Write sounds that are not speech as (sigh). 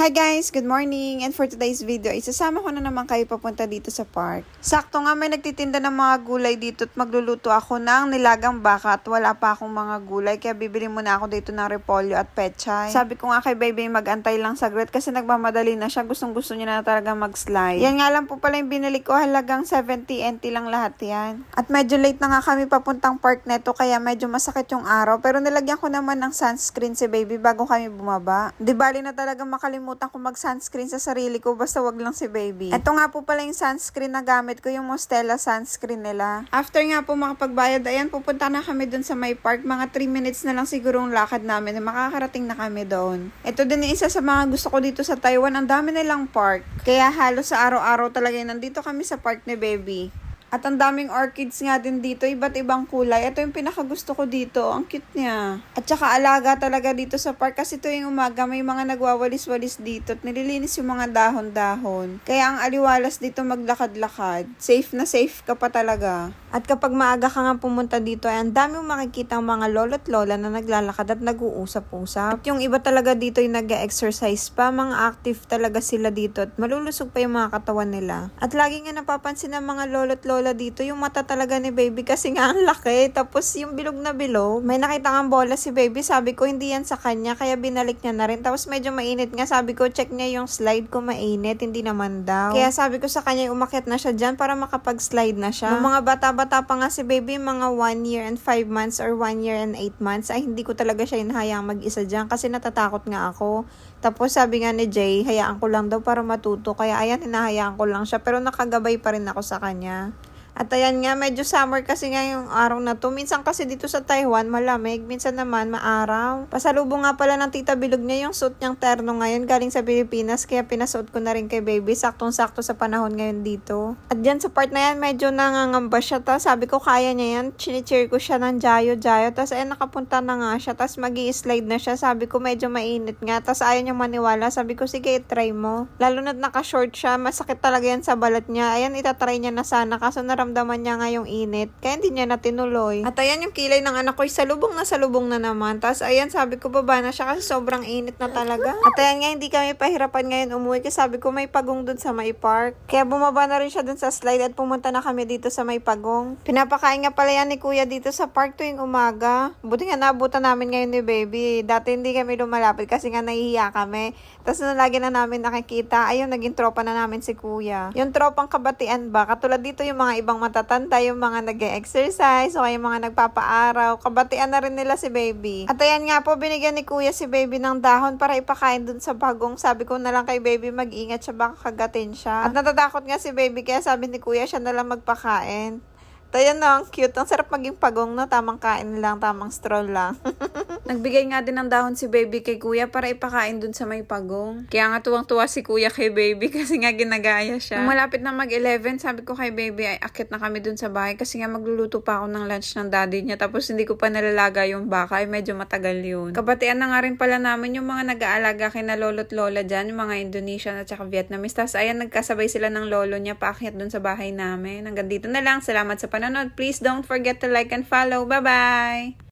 Hi guys! Good morning! And for today's video, isasama ko na naman kayo papunta dito sa park. Sakto nga may nagtitinda ng mga gulay dito at magluluto ako ng nilagang baka at wala pa akong mga gulay kaya bibili muna ako dito ng repolyo at pechay. Sabi ko nga kay baby magantay lang saglit kasi nagmamadali na siya. Gustong gusto niya na talaga mag-slide. Yan nga lang po pala yung binili ko halagang 70 NT lang lahat yan. At medyo late na nga kami papuntang park neto kaya medyo masakit yung araw pero nilagyan ko naman ng sunscreen si baby bago kami bumaba. Di bali na talaga makalimutan ko mag-sunscreen sa sarili ko basta wag lang si baby. Ito nga po pala yung sunscreen na gamit ko, yung Mostela sunscreen nila. After nga po makapagbayad, ayan, pupunta na kami dun sa may park. Mga 3 minutes na lang siguro ang lakad namin. Makakarating na kami doon. Ito din yung isa sa mga gusto ko dito sa Taiwan. Ang dami nilang park. Kaya halos sa araw-araw talaga yun. nandito kami sa park ni baby. At ang daming orchids nga din dito, iba't ibang kulay. Ito yung pinakagusto ko dito. Ang cute niya. At saka alaga talaga dito sa park kasi tuwing umaga may mga nagwawalis-walis dito at nililinis yung mga dahon-dahon. Kaya ang aliwalas dito maglakad-lakad. Safe na safe ka pa talaga. At kapag maaga ka nga pumunta dito ay ang dami mong makikita ang mga lolo't lola na naglalakad at nag-uusap-usap. At yung iba talaga dito yung nag-exercise pa. Mga active talaga sila dito at malulusog pa yung mga katawan nila. At lagi nga napapansin ng mga lolo't lola dito yung mata talaga ni baby kasi nga ang laki. Tapos yung bilog na bilog, may nakita nga bola si baby. Sabi ko hindi yan sa kanya kaya binalik niya na rin. Tapos medyo mainit nga. Sabi ko check niya yung slide ko mainit. Hindi naman daw. Kaya sabi ko sa kanya umakyat na siya dyan para makapag-slide na siya. Nung mga bata-bata pa nga si baby, mga 1 year and 5 months or 1 year and 8 months, ay hindi ko talaga siya inahayang mag-isa dyan kasi natatakot nga ako. Tapos sabi nga ni Jay, hayaan ko lang daw para matuto. Kaya ayan, hinahayaan ko lang siya. Pero nakagabay pa rin ako sa kanya. At ayan nga, medyo summer kasi nga yung araw na to. Minsan kasi dito sa Taiwan, malamig. Minsan naman, maaraw. Pasalubong nga pala ng tita Bilog niya yung suit niyang terno ngayon galing sa Pilipinas. Kaya pinasuot ko na rin kay baby. Saktong-sakto sa panahon ngayon dito. At dyan sa part na yan, medyo nangangamba siya. Tapos sabi ko, kaya niya yan. Chinicheer ko siya ng jayo-jayo. Tapos ayan, nakapunta na nga siya. Tapos mag slide na siya. Sabi ko, medyo mainit nga. Tapos ayaw niya maniwala. Sabi ko, sige, try mo. Lalo na't naka-short siya. Masakit talaga yan sa balat niya. Ayan, itatry niya na sana. Kaso naramdaman niya nga yung init. Kaya hindi niya na tinuloy. At ayan yung kilay ng anak ko. Salubong na salubong na naman. Tapos ayan, sabi ko baba na siya kasi sobrang init na talaga. (laughs) At ayan nga, hindi kami pahirapan ngayon umuwi. Kasi sabi ko may pagong dun sa may park. Kaya bumaba na rin siya dun sa slide at pumunta na kami dito sa may pagong. Pinapakain nga pala yan ni kuya dito sa park tuwing umaga. Buti nga nabutan namin ngayon ni baby. Dati hindi kami lumalapit kasi nga nahihiya kami. Tapos nung lagi na namin nakikita, ayun, naging tropa na namin si kuya. Yung tropang kabatian ba? Katulad dito yung mga ibang matatanda, yung mga nag exercise o yung mga nagpapaaraw. Kabatian na rin nila si baby. At ayan nga po, binigyan ni kuya si baby ng dahon para ipakain dun sa bagong. Sabi ko na lang kay baby, mag-ingat siya, baka kagatin siya. At natatakot nga si baby, kaya sabi ni kuya, siya na lang magpakain. Tayo na, ang cute. Ang sarap maging pagong, no? Tamang kain lang, tamang stroll lang. (laughs) Nagbigay nga din ng dahon si baby kay kuya para ipakain dun sa may pagong. Kaya nga tuwang-tuwa si kuya kay baby (laughs) kasi nga ginagaya siya. Nung malapit na mag-11, sabi ko kay baby ay akit na kami dun sa bahay kasi nga magluluto pa ako ng lunch ng daddy niya. Tapos hindi ko pa nalalaga yung baka ay medyo matagal yun. Kabatian na nga rin pala namin yung mga nag-aalaga kay na lolo't lola dyan, yung mga Indonesian at saka Vietnamese. Tapos ayan, nagkasabay sila ng lolo niya paakyat dun sa bahay namin. Hanggang dito na lang. Salamat sa panonood. Please don't forget to like and follow. Bye-bye!